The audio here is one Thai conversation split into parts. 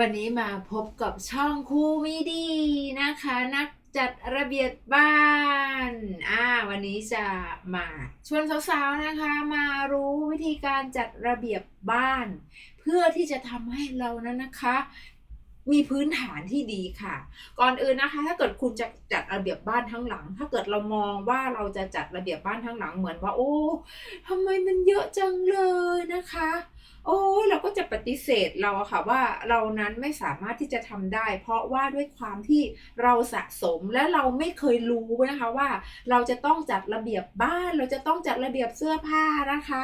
วันนี้มาพบกับช่องคูมิดีนะคะ นักจัดระเบียบบ้านอ่าวันนี้จะมาชวนสาวๆนะคะ มารู้วิธีการจัดระเบียบบ้าน เพื่อที่จะทำให้เรานั้นนะคะ มีพื้นฐานที่ดีค่ะ ก่อนอื่นนะคะ ถ้าเกิดคุณจะจัดระเบียบบ้านทั้งหลัง ถ้าเกิดเรามองว่าเราจะจัดระเบียบบ้านทั้งหลังเหมือนว่า โอ้ทำไมมันเยอะจังเลยนะคะ โอ้ยเราก็จะปฏิเสธเราค่ะว่าเรานั้นไม่สามารถที่จะทำได้ เพราะว่าด้วยความที่เราสะสมและเราไม่เคยรู้นะคะว่า เราจะต้องจัดระเบียบบ้าน เราจะต้องจัดระเบียบเสื้อผ้านะคะ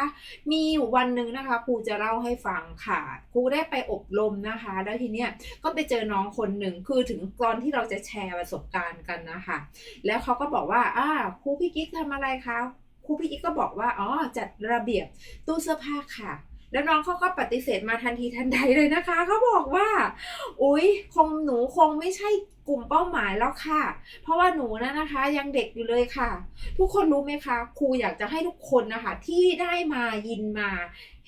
มีอยู่วันหนึ่งนะคะครูจะเล่าให้ฟังค่ะครูได้ไปอบรมนะคะ แล้วทีเนี้ยก็ไปเจอน้องคนหนึ่งคือถึงตอนที่เราจะแชร์ประสบการณ์กันนะคะแล้วเขาก็บอกว่าอ่าครูพี่กิ๊กทำอะไรคะครูพี่กิ๊กก็บอกว่าอ๋อจัดระเบียบตู้เสื้อผ้าค่ะ แล้วน้องเขาก็ปฏิเสธมาทันทีทันใดเลยนะคะเขาบอกว่าอุ๊ยคงหนูคงไม่ใช่กลุ่มเป้าหมายแล้วค่ะ เพราะว่าหนูนะนะคะ ยังเด็กอยู่เลยค่ะ ทุกคนรู้ไหมคะครูอยากจะให้ทุกคนนะคะ ที่ได้มายินมา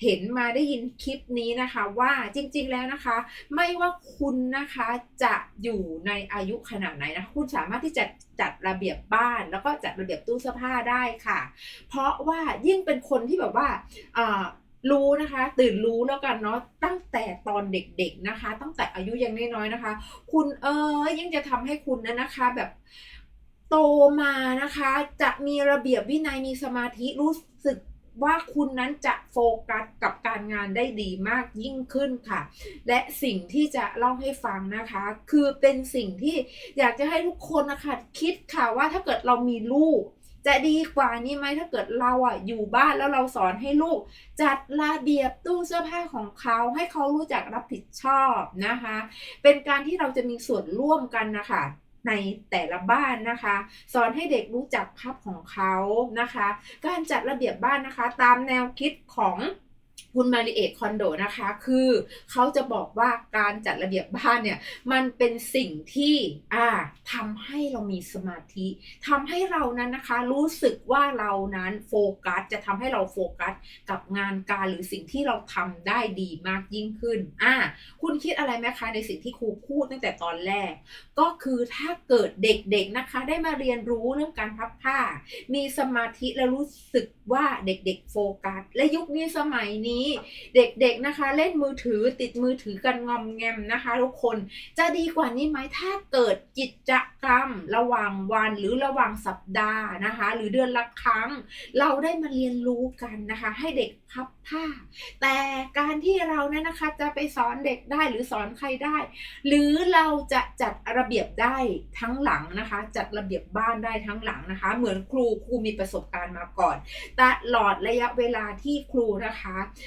เห็นมาได้ยินคลิปนี้นะคะ ว่าจริงๆแล้วนะคะ ไม่ว่าคุณนะคะจะอยู่ในอายุขนาดไหนนะคะคุณสามารถที่จะจัดระเบียบบ้าน แล้วก็จัดระเบียบตู้เสื้อผ้าได้ค่ะ เพราะว่ายิ่งเป็นคนที่แบบว่าอ่า รู้นะคะ ตื่นรู้แล้วกันเนาะตั้งแต่ตอนเด็กๆนะคะ ตั้งแต่อายุยังน้อยๆนะคะ คุณเออยิ่งจะทำให้คุณนะนะคะแบบโตมานะคะ จะมีระเบียบวินัยมีสมาธิรู้สึกว่าคุณนั้นจะโฟกัสกับการงานได้ดีมากยิ่งขึ้นค่ะ และสิ่งที่จะเล่าให้ฟังนะคะ คือเป็นสิ่งที่อยากจะให้ทุกคนนะคะคิดค่ะว่าถ้าเกิดเรามีลูก จะดีกว่านี้ไหมถ้าเกิดเราอะอยู่บ้านแล้วเราสอนให้ลูก จัดระเบียบตู้เสื้อผ้าของเขาให้เขารู้จักรับผิดชอบนะคะ เป็นการที่เราจะมีส่วนร่วมกันนะคะในแต่ละบ้านนะคะ สอนให้เด็กรู้จักภาพของเขานะคะ การจัดระเบียบบ้านนะคะ ตามแนวคิดของ คุณ มาริเอตคอนโดนะคะ คือเขาจะบอกว่าการจัดระเบียบบ้านเนี่ย มันเป็นสิ่งที่อ่าทำให้เรามีสมาธิทำให้เรานั้นนะคะ รู้สึกว่าเรานั้นโฟกัสจะทำให้เราโฟกัสกับงานการหรือสิ่งที่เราทำได้ดีมากยิ่งขึ้นอ่าคุณคิดอะไรไหมคะในสิ่งที่ครูพูดตั้งแต่ตอนแรก ก็คือถ้าเกิดเด็กๆนะคะ ได้มาเรียนรู้เรื่องการพับผ้า มีสมาธิและรู้สึกว่าเด็กๆโฟกัส และยุคนี้สมัยนี้เด็กๆนะคะ เล่นมือถือติดมือถือกันงอมแงมนะคะ ทุกคนจะดีกว่านี้ไหมถ้าเกิดกิจกรรมระหว่างวันหรือระหว่างสัปดาห์นะคะ หรือเดือนละครั้ง เราได้มาเรียนรู้กันนะคะ ให้เด็กพับผ้า แต่การที่เราเนี่ยนะคะจะไปสอนเด็กได้หรือสอนใครได้ หรือเราจะจัดระเบียบได้ทั้งหลังนะคะ จัดระเบียบบ้านได้ทั้งหลังนะคะ เหมือนครูครูมีประสบการณ์มาก่อนตลอดระยะเวลาที่ครูนะคะ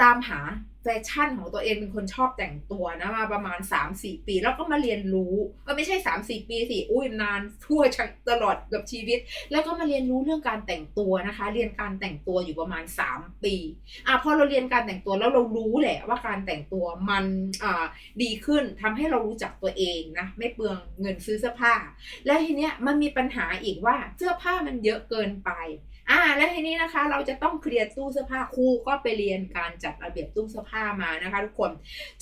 ตามหาแฟชั่นของตัวเองเป็นคนชอบแต่งตัวนะมาประมาณ 3-4 ปี แล้วก็มาเรียนรู้ก็ไม่ใช่ 3-4 ปีสิอุ้ยนานทั่วตลอดกับชีวิต แล้วก็มาเรียนรู้เรื่องการแต่งตัวนะคะ เรียนการแต่งตัวอยู่ประมาณ 3 ปีอะพอเราเรียนการแต่งตัวแล้วเรารู้แหละว่าการแต่งตัวมันอ่าดีขึ้นทำให้เรารู้จักตัวเองนะไม่เปลืองเงินซื้อเสื้อผ้า แล้วทีเนี้ยมันมีปัญหาอีกว่าเสื้อผ้ามันเยอะเกินไปอ่าแล้วทีนี้นะคะ เราจะต้องเคลียร์ตู้เสื้อผ้าครูก็ไปเรียนการจัดระเบียบตู้เสื้อผ้ามานะคะ ทุกคน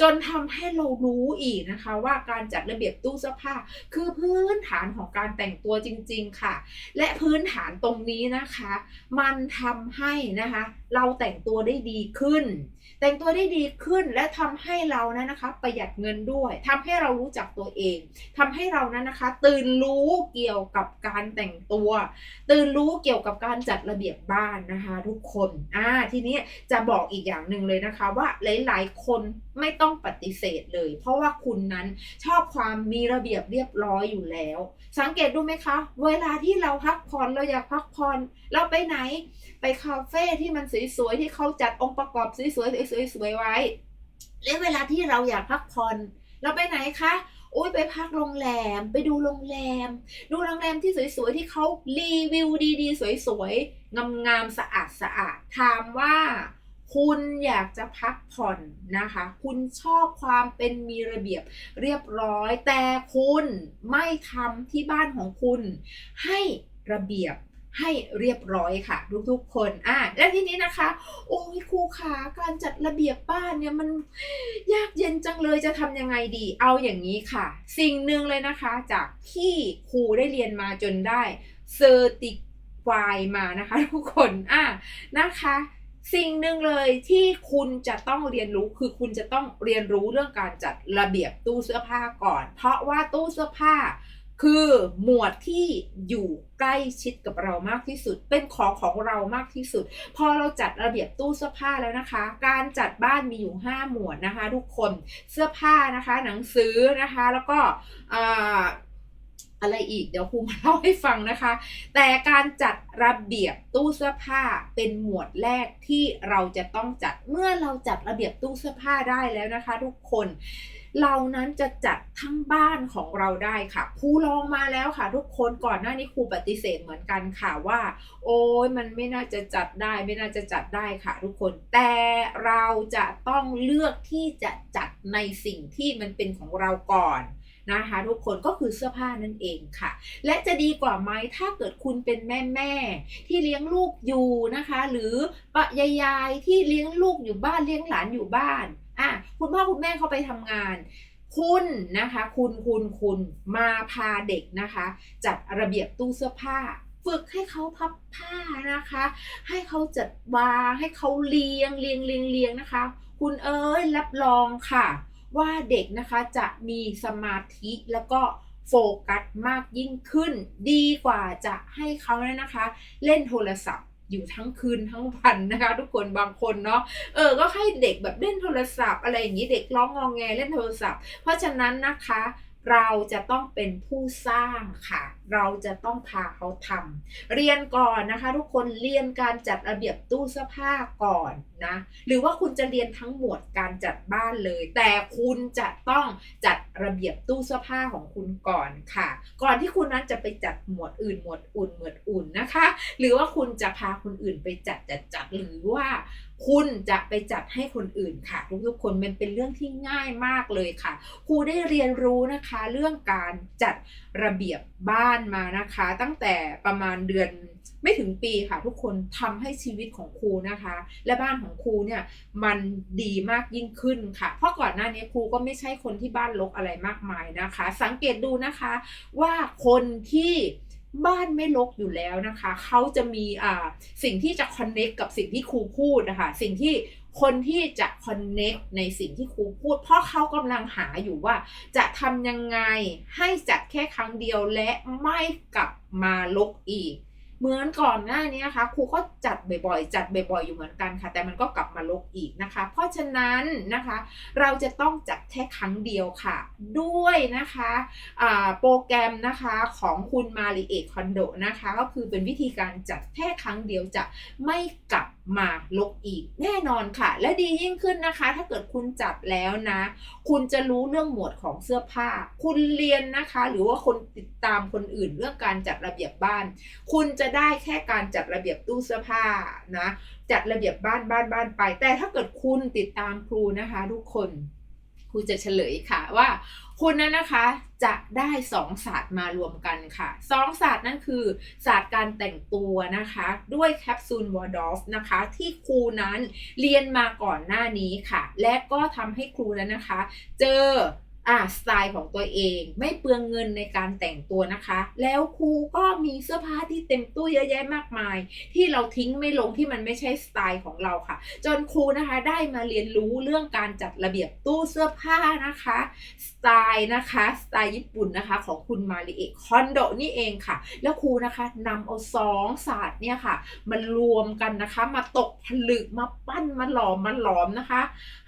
จนทำให้เรารู้อีกนะคะ ว่าการจัดระเบียบตู้เสื้อผ้า คือพื้นฐานของการแต่งตัวจริง ๆ ค่ะ และพื้นฐานตรงนี้นะคะ มันทำให้นะคะ เราแต่งตัวได้ดีขึ้น แต่งตัวได้ดีขึ้นและทำให้เรานั้นนะคะ ประหยัดเงินด้วยทำให้เรารู้จักตัวเองทำให้เรานั้นนะคะ ตื่นรู้เกี่ยวกับการแต่งตัว ตื่นรู้เกี่ยวกับการจัดระเบียบบ้านนะคะ ทุกคนอ่าทีนี้จะบอกอีกอย่างหนึ่งเลยนะคะ ว่าหลาย ๆ คนไม่ต้องปฏิเสธเลย เพราะว่าคุณนั้นชอบความมีระเบียบเรียบร้อยอยู่แล้ว สังเกตดูไหมคะ เวลาที่เราพักผ่อนเราอยากพักผ่อนเราไปไหน ไปคาเฟ่ที่มันสวยๆที่เขาจัดองค์ประกอบสวยๆสวยๆไว้และเวลาที่เราอยากพักผ่อนเราไปไหนคะโอ้ยไปพักโรงแรม ไปดูโรงแรม ดูโรงแรมที่สวยๆที่เขารีวิวดีๆ สวยๆงามๆสะอาดสะอาดถามว่า คุณอยากจะพักผ่อนนะคะ คุณชอบความเป็นมีระเบียบเรียบร้อย แต่คุณไม่ทำที่บ้านของคุณ ให้ระเบียบให้เรียบร้อยค่ะ ทุกๆคนอะและทีนี้นะคะ โอ้ยครูขาการจัดระเบียบบ้านเนี่ยมันยากเย็นจังเลยจะทำยังไงดี เอาอย่างนี้ค่ะ สิ่งหนึ่งเลยนะคะ จากที่ครูได้เรียนมาจนได้เซอร์ติฟายมานะคะ ทุกคนอะนะคะ สิ่งหนึ่งเลยที่คุณจะต้องเรียนรู้คือคุณจะต้องเรียนรู้เรื่องการจัดระเบียบตู้เสื้อผ้าก่อน เพราะว่าตู้เสื้อผ้า คือหมวดที่อยู่ใกล้ชิดกับเรามากที่สุด เป็นของของเรามากที่สุด พอเราจัดระเบียบตู้เสื้อผ้าแล้วนะคะ การจัดบ้านมีอยู่ 5 หมวดนะคะ ทุกคนเสื้อผ้านะคะ หนังสือนะคะ แล้วก็ อะไรอีกเดี๋ยวครูมาเล่าให้ฟังนะคะ แต่การจัดระเบียบตู้เสื้อผ้าเป็นหมวดแรกที่เราจะต้องจัดเมื่อเราจัดระเบียบตู้เสื้อผ้าได้แล้วนะคะ ทุกคนเรานั้นจะจัดทั้งบ้านของเราได้ค่ะครูลองมาแล้วค่ะ ทุกคนก่อนหน้านี้ครูปฏิเสธเหมือนกันค่ะว่า โอ้ยมันไม่น่าจะจัดได้ ไม่น่าจะจัดได้ค่ะ ทุกคนแต่เราจะต้องเลือกที่จะจัดในสิ่งที่มันเป็นของเราก่อน นะคะทุกคนก็คือเสื้อผ้านั่นเองค่ะ และจะดีกว่าไหมถ้าเกิดคุณเป็นแม่แม่ที่เลี้ยงลูกอยู่นะคะ หรือปะยายายที่เลี้ยงลูกอยู่บ้านเลี้ยงหลานอยู่บ้านอะคุณพ่อคุณแม่เขาไปทำงานคุณนะคะคุณคุณคุณมาพาเด็กนะคะ จัดระเบียบตู้เสื้อผ้า ฝึกให้เขาพับผ้านะคะ ให้เขาจัดวางให้เขาเรียงเรียงเรียงเรียงนะคะ คุณเอ้ยรับรองค่ะ ว่าเด็กนะคะจะมีสมาธิแล้วก็โฟกัสมากยิ่งขึ้น ดีกว่าจะให้เขาเนี่ยนะคะ เล่นโทรศัพท์อยู่ทั้งคืนทั้งวันนะคะ ทุกคนบางคนเนาะเออก็ให้เด็กแบบเล่นโทรศัพท์ อะไรอย่างนี้เด็กร้องงองแงเล่นโทรศัพท์ เพราะฉะนั้นนะคะ เราจะต้องเป็นผู้สร้างค่ะ เราจะต้องพาเขาทำเรียนก่อนนะคะ ทุกคนเรียนการจัดระเบียบตู้เสื้อผ้าก่อนนะ หรือว่าคุณจะเรียนทั้งหมดการจัดบ้านเลย แต่คุณจะต้องจัดระเบียบตู้เสื้อผ้าของคุณก่อนค่ะ ก่อนที่คุณนั้นจะไปจัดหมวดอื่นหมวดอุ่นหมวดอุ่นนะคะ หรือว่าคุณจะพาคนอื่นไปจัดจัดจัดหรือว่า คุณจะไปจัดให้คนอื่นค่ะ ทุกๆคนมันเป็นเรื่องที่ง่ายมากเลยค่ะ ครูได้เรียนรู้นะคะ เรื่องการจัดระเบียบบ้านมานะคะ ตั้งแต่ประมาณเดือนไม่ถึงปีค่ะ ทุกคนทำให้ชีวิตของครูนะคะ และบ้านของครูเนี่ยมันดีมากยิ่งขึ้นค่ะ เพราะก่อนหน้านี้ครูก็ไม่ใช่คนที่บ้านรกอะไรมากมายนะคะ สังเกตดูนะคะว่าคนที่ บ้านไม่ลกอยู่แล้วนะคะ เขาจะมีอ่าสิ่งที่จะคอนเน็กกับสิ่งที่ครูพูดนะคะ สิ่งที่คนที่จะคอนเน็กในสิ่งที่ครูพูด เพราะเขากำลังหาอยู่ว่า จะทำยังไงให้จัดแค่ครั้งเดียวและไม่กลับมาลกอีก เหมือนก่อนหน้านี้นะคะครูก็จัดบ่อยๆ จัดบ่อยๆ อยู่เหมือนกันค่ะ แต่มันก็กลับมาลกอีกนะคะ เพราะฉะนั้นนะคะ เราจะต้องจัดแค่ครั้งเดียวค่ะ ด้วยนะคะโปรแกรมนะคะของคุณมาริเอคอนโดนะคะ ก็คือเป็นวิธีการจัดแค่ครั้งเดียวจะไม่กลับ มาลกอีกแน่นอนค่ะ และดียิ่งขึ้นนะคะ ถ้าเกิดคุณจัดแล้วนะ คุณจะรู้เรื่องหมวดของเสื้อผ้า คุณเรียนนะคะ หรือว่าคนติดตามคนอื่นเรื่องการจัดระเบียบบ้าน คุณจะได้แค่การจัดระเบียบตู้เสื้อผ้านะ จัดระเบียบบ้านบ้านบ้านไป แต่ถ้าเกิดคุณติดตามครูนะคะ ทุกคนครูจะเฉลยค่ะว่า คุณนั้นนะคะจะได้สองศาสตร์มารวมกันค่ะสองศาสตร์นั่นคือศาสตร์การแต่งตัวนะคะ ด้วยแคปซูลวอร์ดอฟนะคะ ที่ครูนั้นเรียนมาก่อนหน้านี้ค่ะ และก็ทำให้ครูนั้นนะคะ เจอ อ่าสไตล์ของตัวเอง ไม่เปลืองเงินในการแต่งตัวนะคะ แล้วครูก็มีเสื้อผ้าที่เต็มตู้เยอะแยะมากมาย ที่เราทิ้งไม่ลงที่มันไม่ใช่สไตล์ของเราค่ะ จนครูนะคะได้มาเรียนรู้เรื่องการจัดระเบียบตู้เสื้อผ้านะคะสไตล์นะคะสไตล์ญี่ปุ่นนะคะของคุณมาริเอะคอนโดนี่เองค่ะ แล้วครูนะคะนำเอาสองศาสตร์เนี่ยค่ะมารวมกันนะคะมาตกผลึกมาปั้นมาหลอมมาหลอมนะคะ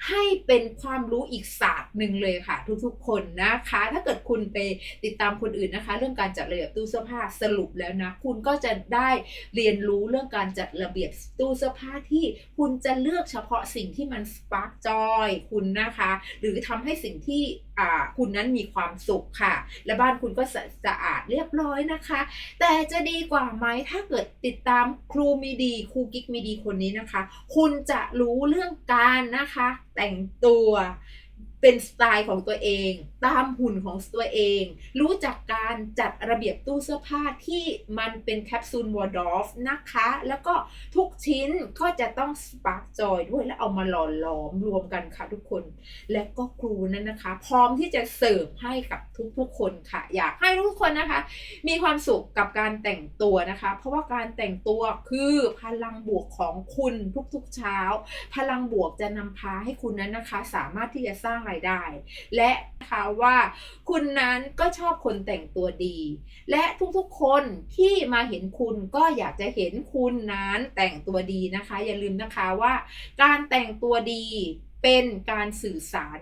ให้เป็นความรู้อีกศาสตร์หนึ่งเลยค่ะทุกๆ คนนะคะ ถ้าเกิดคุณไปติดตามคนอื่นนะคะ เรื่องการจัดระเบียบตู้เสื้อผ้าสรุปแล้วนะ คุณก็จะได้เรียนรู้เรื่องการจัดระเบียบตู้เสื้อผ้าที่คุณจะเลือกเฉพาะสิ่งที่มันสปาร์กจอยคุณนะคะ หรือทำให้สิ่งที่คุณนั้นมีความสุขค่ะ และบ้านคุณก็สะสะอาดเรียบร้อยนะคะ แต่จะดีกว่าไหมถ้าเกิดติดตามครูมีดีครูกิ๊กมีดีคนนี้นะคะ คุณจะรู้เรื่องการนะคะ แต่งตัว เป็นสไตล์ของตัวเอง ตามหุ่นของตัวเอง รู้จักการจัดระเบียบตู้เสื้อผ้าที่มันเป็นแคปซูลวอร์ดอฟนะคะ แล้วก็ทุกชิ้นก็จะต้องสปาร์กจอยด้วยแล้วเอามาหล่อหลอมรวมกันค่ะทุกคน และก็ครูนั้นนะคะ พร้อมที่จะเสิร์ฟให้กับทุกๆคนค่ะ อยากให้ทุกคนนะคะ มีความสุขกับการแต่งตัวนะคะ เพราะว่าการแต่งตัวคือพลังบวกของคุณทุกๆเช้า พลังบวกจะนำพาให้คุณนั้นนะคะ สามารถที่จะสร้างายได้ และนะคะว่า คุณนั้นก็ชอบคนแต่งตัวดี และทุกๆคนที่มาเห็นคุณก็อยากจะเห็นคุณนั้นแต่งตัวดีนะคะ อย่าลืมนะคะว่า การแต่งตัวดีเป็นการสื่อสาร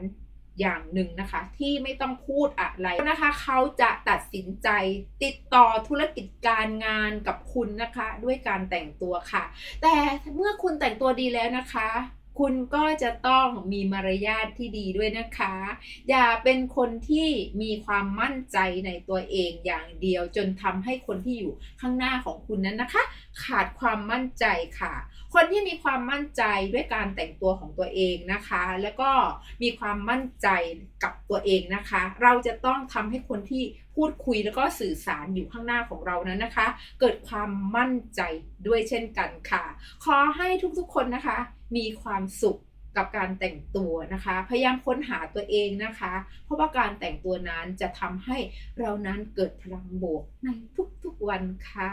อย่างหนึ่งนะคะที่ไม่ต้องพูดอะไรนะคะเขาจะตัดสินใจติดต่อธุรกิจการงานกับคุณนะคะ ด้วยการแต่งตัวค่ะ แต่เมื่อคุณแต่งตัวดีแล้วนะคะ คุณก็จะต้องมีมารยาทที่ดีด้วยนะคะ อย่าเป็นคนที่มีความมั่นใจในตัวเองอย่างเดียวจนทำให้คนที่อยู่ข้างหน้าของคุณนั้นนะคะ ขาดความมั่นใจค่ะ คนที่มีความมั่นใจด้วยการแต่งตัวของตัวเองนะคะ แล้วก็มีความมั่นใจกับตัวเองนะคะ เราจะต้องทำให้คนที่พูดคุยแล้วก็สื่อสารอยู่ข้างหน้าของเรานั้นนะคะ เกิดความมั่นใจด้วยเช่นกันค่ะ ขอให้ทุกๆคนนะคะ มีความสุขกับการแต่งตัวนะคะ พยายามค้นหาตัวเองนะคะ เพราะว่าการแต่งตัวนั้นจะทำให้เรานั้นเกิดพลังบวกในทุกๆวันค่ะ